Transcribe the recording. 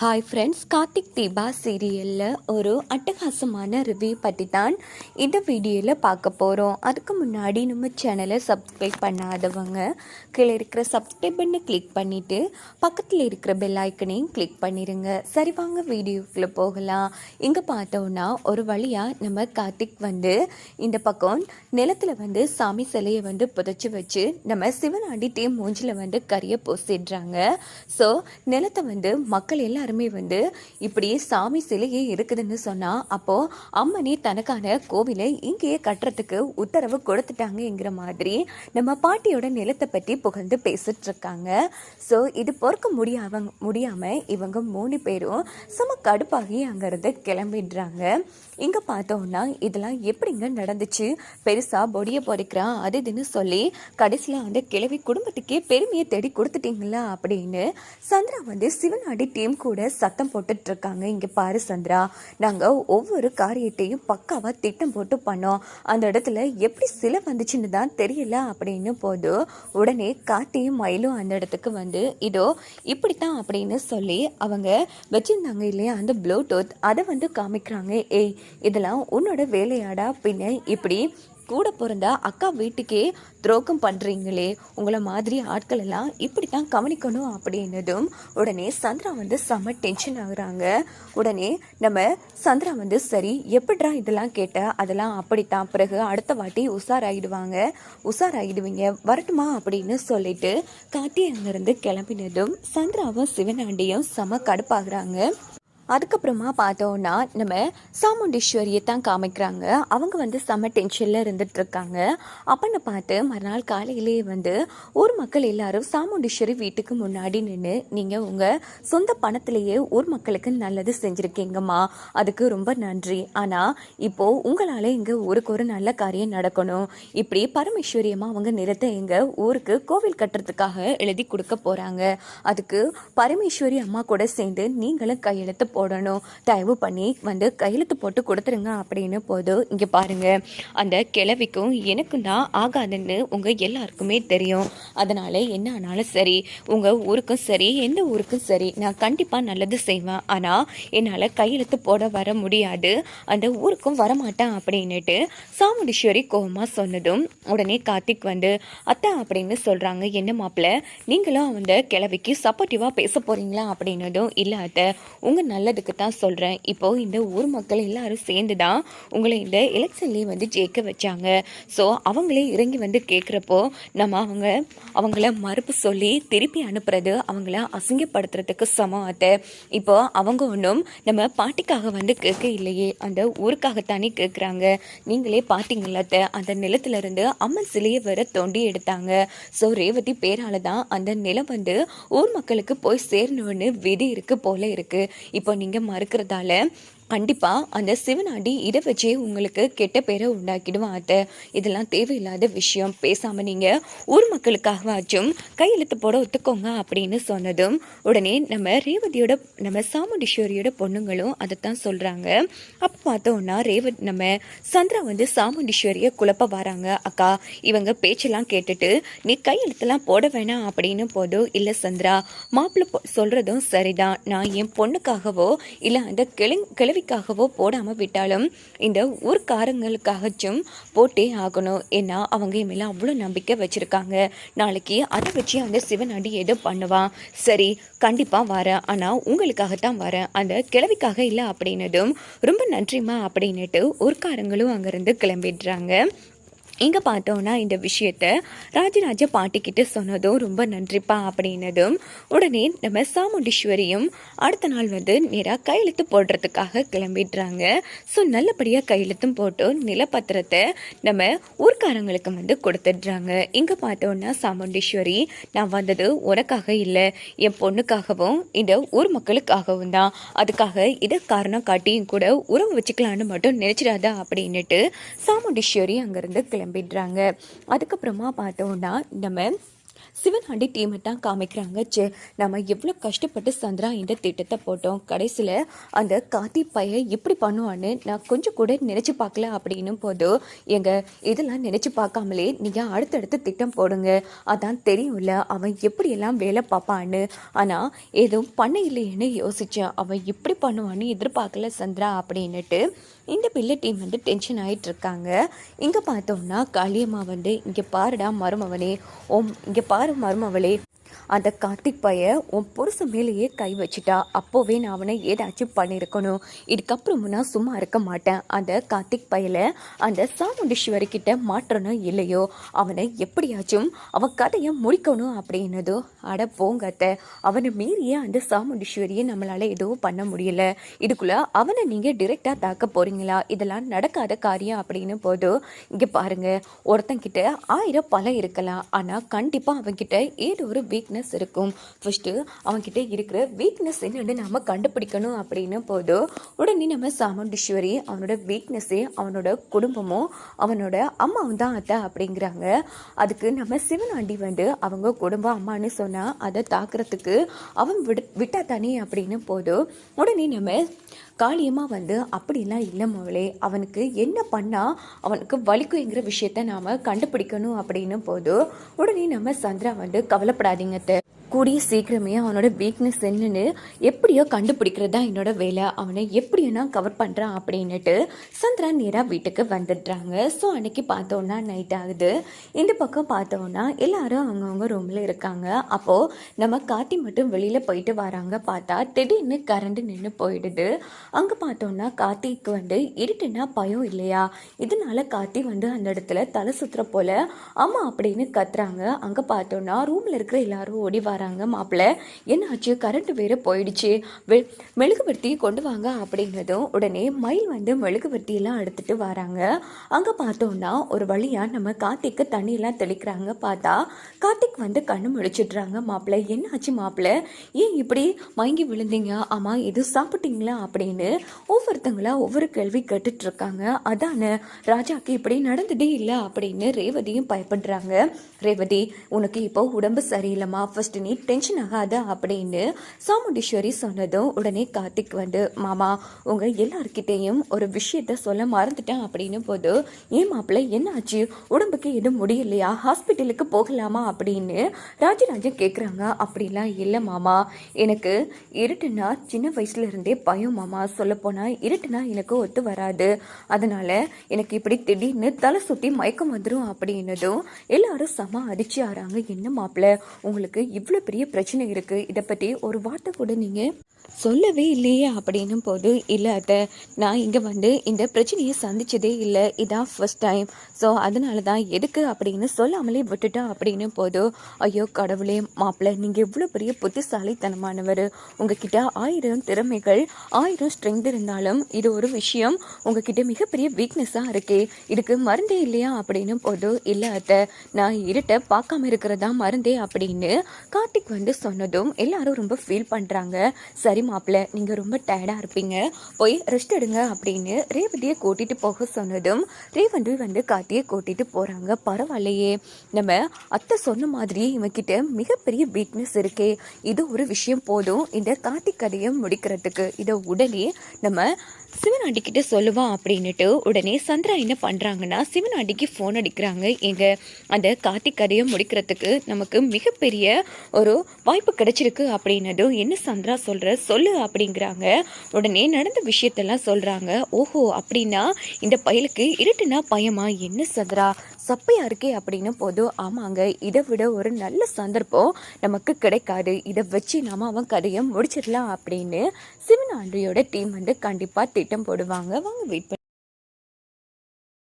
Hi friends Karthik Deepa சீரியலில் ஒரு அட்டகாசமான ரிவ்யூ பற்றி தான் இந்த வீடியோவில் பார்க்க போகிறோம் அதுக்கு முன்னாடி நம்ம சேனலை சப்ஸ்கிரைப் பண்ணாதவங்க கீழே இருக்கிற சப்ஸ்கிரைப் பண்ணி கிளிக் பண்ணிவிட்டு பக்கத்தில் இருக்கிற பெல் ஐக்கனையும் கிளிக் பண்ணிடுங்க சரி வாங்க வீடியோக்குள்ளே போகலாம். இங்கே பார்த்தோன்னா ஒரு வழியாக நம்ம கார்த்திக் வந்து இந்த பக்கம் நிலத்தில் வந்து சாமி சிலையை வந்து புதைச்சி வச்சு நம்ம சிவனாண்டி டீம் மூஞ்சில் வந்து கறியை பூசிடுறாங்க. ஸோ நிலத்தை வந்து மக்கள் எல்லாம் எல்லாருமே வந்து இப்படி சாமி சிலையே இருக்குதுன்னு சொன்னால் அப்போது அம்மனி தனக்கான கோவிலை இங்கேயே கட்டுறதுக்கு உத்தரவு கொடுத்துட்டாங்கங்கிற மாதிரி நம்ம பாட்டியோட நிலத்தை பற்றி புகழ்ந்து பேசிட்டு இருக்காங்க. ஸோ இது பொறுக்க முடியாம முடியாமல் இவங்க மூணு பேரும் செம கடுப்பாகி அங்கேருந்து கிளம்பிடுறாங்க. இங்கே பார்த்தோம்னா இதெல்லாம் எப்படிங்க நடந்துச்சு? பெருசாக பொடியை பொறிக்கிறான் அது இதுன்னு சொல்லி கடைசியில் அந்த கிழவி குடும்பத்துக்கே பெருமையை தேடி கொடுத்துட்டீங்களா அப்படின்னு சந்திரா வந்து சிவநாடி டீம் கூட சத்தம் போட்டுட்ருக்காங்க. இங்கே பாரு சந்திரா நாங்கள் ஒவ்வொரு காரியத்தையும் பக்காவாக திட்டம் போட்டு பண்ணோம். அந்த இடத்துல எப்படி சிலை வந்துச்சுன்னு தான் தெரியல அப்படின்னு போது உடனே காத்தியும் மயிலும் அந்த இடத்துக்கு வந்து இதோ இப்படி தான் அப்படின்னு சொல்லி அவங்க வச்சுருந்தாங்க இல்லையா அந்த ப்ளூடூத் அதை வந்து காமிக்கிறாங்க. ஏய் இதெல்லாம் உன்னோட வேலையாடா பின்ன. இப்படி கூட பிறந்த அக்கா வீட்டுக்கே துரோகம் பண்ணுறீங்களே உங்களை மாதிரி ஆட்கள் எல்லாம் இப்படி தான் கவனிக்கணும் அப்படின்னதும் உடனே சந்திரா வந்து செம்ம டென்ஷன் ஆகுறாங்க. உடனே நம்ம சந்திரா வந்து சரி எப்படிடா இதெல்லாம் கேட்ட? அதெல்லாம் அப்படித்தான். பிறகு அடுத்த வாட்டி உஷாராயிடுவாங்க. உஷாராயிடுவீங்க. வரட்டுமா? அப்படின்னு சொல்லிட்டு காட்டி அங்கேருந்து கிளம்பினதும் சந்திராவும் சிவனாண்டியும் செம கடுப்பாகிறாங்க. அதுக்கப்புறமா பார்த்தோன்னா நம்ம சாமுண்டீஸ்வரியை தான் காமிக்கிறாங்க. அவங்க வந்து செம்ம டென்ஷனில் இருந்துட்டு இருக்காங்க அப்பன்னு பார்த்து மறுநாள் காலையிலேயே வந்து ஊர் மக்கள் எல்லாரும் சாமுண்டீஸ்வரி வீட்டுக்கு முன்னாடி நின்று நீங்கள் உங்கள் சொந்த பணத்திலேயே ஊர் மக்களுக்கு நல்லது செஞ்சுருக்கீங்கம்மா. அதுக்கு ரொம்ப நன்றி. ஆனால் இப்போது உங்களால் எங்கள் ஊருக்கு ஒரு நல்ல காரியம் நடக்கணும். இப்படி பரமேஸ்வரியமாக அவங்க நிறத்தை எங்கள் ஊருக்கு கோவில் கட்டுறதுக்காக எழுதி கொடுக்க போகிறாங்க அதுக்கு பரமேஸ்வரி அம்மா கூட சேர்ந்து நீங்களும் கையெழுத்து போ போடணும். தயவு பண்ணி வந்து கையெழுத்து போட்டு கொடுத்துருங்க அப்படின்னு போதும் இங்கே பாருங்கள் அந்த கிழவிக்கும் எனக்கும் தான் ஆகாதுன்னு உங்கள் எல்லாருக்குமே தெரியும். அதனால் என்ன ஆனாலும் சரி உங்கள் ஊருக்கும் சரி எந்த ஊருக்கும் சரி நான் கண்டிப்பாக நல்லது செய்வேன். ஆனால் என்னால் கையெழுத்து போட வர முடியாது. அந்த ஊருக்கும் வரமாட்டேன் அப்படின்னுட்டு சாமுண்டீஸ்வரி கோபமாக சொன்னதும் உடனே கார்த்திக் வந்து அத்தை அப்படின்னு சொல்கிறாங்க என்ன மாப்பிள்ள நீங்களும் அந்த கிழவிக்கு சப்போர்ட்டிவாக பேச போகிறீங்களா அப்படின்னதும் இல்லை அத்தை. உங்கள் நல்லதுக்கு தான் சொல்கிறேன் இப்போது இந்த ஊர் மக்கள் எல்லாரும் சேர்ந்து தான் உங்களை இந்த எலெக்ஷன்லேயே வந்து ஜெயிக்க வச்சாங்க. ஸோ அவங்களே இறங்கி வந்து கேட்குறப்போ நம்ம அவங்க அவங்கள மறுப்பு சொல்லி திருப்பி அனுப்புறது அவங்கள அசிங்கப்படுத்துறதுக்கு சமம் அத்தை. இப்போ அவங்க ஒன்றும் நம்ம பாட்டிக்காக வந்து கேட்க இல்லையே. அந்த ஊருக்காகத்தானே கேட்குறாங்க நீங்களே பார்த்தீங்களா அந்த நிலத்துல இருந்து அம்மன் சிலையை வர தோண்டி எடுத்தாங்க. ஸோ ரேவதி பேரால தான் அந்த நிலம் வந்து ஊர் மக்களுக்கு போய் சேரணும்னு விதி இருக்கு போல இருக்கு. இப்போ நீங்கள் மறுக்கிறதால கண்டிப்பாக அந்த சிவனாண்டி இதை வச்சே உங்களுக்கு கெட்ட பேரை உண்டாக்கிடுவான் அத்தை? இதெல்லாம் தேவையில்லாத விஷயம். பேசாமல் நீங்கள் ஊர் மக்களுக்காகவாச்சும் கையெழுத்து போட ஒத்துக்கோங்க அப்படின்னு சொன்னதும் உடனே நம்ம ரேவதியோட நம்ம சாமுண்டீஸ்வரியோட பொண்ணுங்களும் அதைத்தான் சொல்கிறாங்க அப்போ பார்த்தோன்னா ரேவத் நம்ம சந்திரா வந்து சாமுண்டீஸ்வரியை குழப்ப வராங்க. அக்கா இவங்க பேச்செல்லாம் கேட்டுட்டு நீ கையெழுத்துலாம் போட வேணாம் அப்படின்னு போதும் இல்லை சந்திரா மாப்பிள்ளை சொல்கிறதும் சரிதான். நான் என் பொண்ணுக்காகவோ இல்லை அந்த கிளி கிழவிக்காகவோ போடாமல் விட்டாலும் இந்த ஊர்க்காரங்களுக்காகச்சும் போட்டே ஆகணும். ஏன்னா அவங்க என் மேலே அவ்வளோ நம்பிக்கை வச்சுருக்காங்க. நாளைக்கு அதை வச்சு அந்த சிவனாண்டி ஏதோ பண்ணுவான் சரி கண்டிப்பாக வரேன். ஆனால் உங்களுக்காகத்தான் வரேன். அந்த கிழவிக்காக இல்லை அப்படின்னதும் ரொம்ப நன்றிம்மா அப்படின்னுட்டு ஊர்க்காரங்களும் அங்கேருந்து கிளம்பிடுறாங்க. இங்கே பார்த்தோன்னா இந்த விஷயத்த ராஜராஜ பாட்டிக்கிட்ட சொன்னதும் ரொம்ப நன்றிப்பா அப்படின்னதும் உடனே நம்ம சாமுண்டீஸ்வரியும் அடுத்த நாள் வந்து நேராக கையெழுத்து போடுறதுக்காக கிளம்பிடுறாங்க. ஸோ நல்லபடியாக கையெழுத்தும் போட்டு நிலப்பத்திரத்தை நம்ம ஊர்க்காரங்களுக்கு வந்து கொடுத்துடுறாங்க. இங்கே பார்த்தோன்னா சாமுண்டீஸ்வரி நான் வந்தது உனக்காக இல்லை என் பொண்ணுக்காகவும் இந்த ஊர் மக்களுக்காகவும் தான். அதுக்காக இதை காரணம் காட்டியும் கூட உறவு வச்சுக்கலான்னு மட்டும் நினச்சிடாதா அப்படின்னுட்டு சாமுண்டீஸ்வரி அங்கேருந்து நம்பிடுறாங்க அதுக்கப்புறமா பார்த்தோன்னா நம்ம சிவனாண்டி டீமை தான் காமிக்கிறாங்க. சே நம்ம எவ்வளோ கஷ்டப்பட்டு சந்திரா இந்த திட்டத்தை போட்டோம். கடைசியில் அந்த காத்தி பையை இப்படி பண்ணுவான்னு நான் கொஞ்சம் கூட நினச்சி பார்க்கல அப்படின்னும் போது எங்கள் இதெல்லாம் நினச்சி பார்க்காமலே நீங்கள் அடுத்தடுத்து திட்டம் போடுங்க. அதான் தெரியும்ல அவன் எப்படியெல்லாம் வேலை பார்ப்பான்னு. ஆனால் எதுவும் பண்ண இல்லையேன்னு யோசித்தேன் அவன் இப்படி பண்ணுவான்னு எதிர்பார்க்கல சந்திரா அப்படின்னுட்டு. இந்த பிள்ளை டீம் வந்து டென்ஷன் ஆகிட்டு இருக்காங்க இங்கே பார்த்தோம்னா காளியம்மா வந்து இங்கே பாருடா மருமவனே ஓம் இங்கே பாரு மருமவளே. அந்த கார்த்திக் பைய உன் புருஷன் மேலேயே கை வச்சுட்டா. அப்போவே நான் அவனை ஏதாச்சும் பண்ணியிருக்கணும் இதுக்கப்புறம் நான் சும்மா இருக்க மாட்டேன். அந்த கார்த்திக் பையில அந்த சாமுண்டீஸ்வரி கிட்ட மாற்றணும் இல்லையோ? அவனை எப்படியாச்சும் அவன் கதையை முடிக்கணும் அப்படின்னதோ? அட போங்கத்த அவனை மீறிய அந்த சாமுண்டீஸ்வரியை நம்மளால எதுவும் பண்ண முடியல. இதுக்குள்ள அவனை நீங்க டிரெக்டா தாக்க போறீங்களா? இதெல்லாம் நடக்காத காரியம் அப்படின்னு போது இங்க பாருங்க. ஒருத்தங்கிட்ட ஆயிரம் பலம் இருக்கலாம். ஆனா கண்டிப்பா அவன்கிட்ட ஏதோ ஒரு வீக்னஸ் இருக்கும். ஃபஸ்ட்டு அவங்ககிட்ட இருக்கிற வீக்னஸ் என்னென்னு நம்ம கண்டுபிடிக்கணும் அப்படின்னு போதும் உடனே நம்ம சாமுண்டீஸ்வரி அவனோட வீக்னஸ்ஸே அவனோட குடும்பமும் அவனோட அம்மாவும் தான் அத்தை அப்படிங்கிறாங்க. அதுக்கு நம்ம சிவனாண்டி வந்து அவங்க குடும்பம் அம்மான்னு சொன்னால் அதை தாக்குறதுக்கு அவன் விட விட்டா தானே அப்படின்னு போதும் உடனே நம்ம காளியம்மா வந்து அப்படிலாம் இல்லை அவனுக்கு என்ன பண்ணால் அவனுக்கு வலிக்குங்கிற விஷயத்த நாம் கண்டுபிடிக்கணும் அப்படின்னு போது உடனே நம்ம சந்திரா வந்து கவலைப்படாதீங்க அத்தை. கூடிய சீக்கிரமே அவனோட வீக்னஸ் என்னன்னு எப்படியோ கண்டுபிடிக்கிறது தான் என்னோட வேலை. அவனை எப்படியோ நான் கவர் பண்ணுறான் அப்படின்னுட்டு சந்திரா நேராக வீட்டுக்கு வந்துடுறாங்க. ஸோ அன்னைக்கு பார்த்தோன்னா நைட் ஆகுது. இந்த பக்கம் பார்த்தோன்னா எல்லாரும் அவங்கவுங்க ரூமில் இருக்காங்க. அப்போது நம்ம காத்தி மட்டும் வெளியில் போயிட்டு வராங்க பார்த்தா திடீர்னு கரண்ட் நின்று போயிடுது. அங்கே பார்த்தோன்னா கார்த்திக்கு வந்து இருட்டுனா பயம் இல்லையா? இதனால கார்த்தி வந்து அந்த இடத்துல தலை சுற்றுற போல அம்மா அப்படின்னு கத்துறாங்க. அங்கே பார்த்தோன்னா ரூமில் இருக்கிற எல்லாரும் ஓடி வராங்க மாப்பிள்ள. என்னாச்சு? கரண்ட் வேறு போயிடுச்சு. வெ மெழுகுவர்த்தி கொண்டு வாங்க அப்படின்னதும் உடனே மயில் வந்து மெழுகுவர்த்தியெல்லாம் எடுத்துகிட்டு வராங்க. அங்கே பார்த்தோம்னா ஒரு வழியாக நம்ம கார்த்திக்கு தண்ணியெல்லாம் தெளிக்கிறாங்க பார்த்தா கார்த்திக் வந்து கண்ணு முழிச்சிடுறாங்க மாப்பிள்ள. என்னாச்சு மாப்பிள்ள? ஏன் இப்படி மயங்கி விழுந்தீங்க? ஆமாம் எதுவும் சாப்பிட்டீங்களா? அப்படின்னு ஒவ்வொருத்தங்களா ஒவ்வொரு கேள்வி கேட்டுட்ருக்காங்க. இருக்காங்க அதானே ராஜாக்கு இப்படி நடந்ததே இல்லை அப்படின்னு ரேவதியும் பயப்படுறாங்க. ரேவதி உனக்கு இப்போ உடம்பு சரியில்லைம்மா. ஃபர்ஸ்ட் நீ டென்ஷன் ஆகாத அப்படின்னு சாமுண்டீஸ்வரி சொன்னதும் உடனே கார்த்திக் வந்து மாமா உங்க எல்லார்கிட்டேயும் ஒரு விஷயத்த சொல்ல மறந்துட்டேன் அப்படின்னு போது ஏன் மாப்பிள்ள என்னாச்சு? உடம்புக்கு எதுவும் முடியலையா? ஹாஸ்பிட்டலுக்கு போகலாமா? அப்படின்னு ராஜராஜன் கேட்குறாங்க அப்படிலாம் இல்லை மாமா. எனக்கு இருட்டுனா சின்ன வயசுல இருந்தே பயம் மாமா. சொல்லப்போனா இருட்டுனா எனக்கு ஒத்து வராது. அதனால எனக்கு இப்படி திடீர்னு தலை சுற்றி மயக்கம் வந்துடும் அப்படின்னதும் எல்லாரும் சம அதிர்ச்சி ஆறாங்க என்ன மாப்பிள்ள உங்களுக்கு இவ்வளோ இவ்வளோ பெரிய பிரச்சனை இருக்குது இதை பற்றி ஒரு வார்த்தை கூட நீங்கள் சொல்லவே இல்லையே அப்படின்னும் போது இல்லை அத்தை நான் இங்கே வந்து இந்த பிரச்சனையை சந்திச்சதே இல்லை. இதான் ஃபர்ஸ்ட் டைம் ஸோ அதனால தான் எதுக்கு அப்படின்னு சொல்லாமலே விட்டுட்டோம் அப்படின்னும் போது ஐயோ கடவுளே மாப்பிள்ளை நீங்கள் இவ்வளோ பெரிய புத்திசாலித்தனமானவர். உங்ககிட்ட ஆயிரம் திறமைகள் ஆயிரம் ஸ்ட்ரென்த் இருந்தாலும் இது ஒரு விஷயம். உங்ககிட்ட மிகப்பெரிய வீக்னஸாக இருக்கே. இதுக்கு மருந்தே இல்லையா? அப்படின்னும் போது இல்லை அத்தை நான் இருட்டை பார்க்காம இருக்கிறதா மருந்தே? அப்படின்னு கார்த்திக் வந்து சொன்னதும் எல்லாரும் ரொம்ப ஃபீல் பண்ணுறாங்க சரி மாப்பிள்ள நீங்கள் ரொம்ப டயர்டாக இருப்பீங்க. போய் ரெஸ்ட் எடுங்க அப்படின்னு ரேவதியை கூட்டிகிட்டு போக சொன்னதும் ரேவந்தி வந்து கார்த்தியை கூட்டிகிட்டு போகிறாங்க பரவாயில்லையே. நம்ம அத்தை சொன்ன மாதிரியே இவன்கிட்ட மிகப்பெரிய வீக்னஸ் இருக்கே. இது ஒரு விஷயம் போதும். இந்த கார்த்திக் கதையை முடிக்கிறதுக்கு இதை உடனே நம்ம சிவனாண்டிக்கிட்ட சொல்லுவான் அப்படின்னுட்டு உடனே சந்திரா என்ன பண்ணுறாங்கன்னா சிவனாண்டிக்கு ஃபோன் அடிக்கிறாங்க. எங்க அந்த கார்த்திக் கதையை முடிக்கிறதுக்கு நமக்கு மிகப்பெரிய ஒரு வாய்ப்பு கிடைச்சிருக்கு அப்படின்னதும் என்ன சந்திரா சொல்கிற சொல்லு அப்படிங்கிறாங்க. உடனே நடந்த விஷயத்தெல்லாம் சொல்கிறாங்க ஓஹோ அப்படின்னா இந்த பயலுக்கு இருட்டுனா பயமா? என்ன சந்திரா சப்பையாக இருக்கே அப்படின்னு போதும் ஆமாங்க இதை விட ஒரு நல்ல சந்தர்ப்பம் நமக்கு கிடைக்காது. இதை வச்சு நாம அவன் கதையை முடிச்சிடலாம் அப்படின்னு சிவனாண்டியோட டீம் வந்து கண்டிப்பாக திட்டம் போடுவாங்க. வாங்க வெயிட் பண்ணி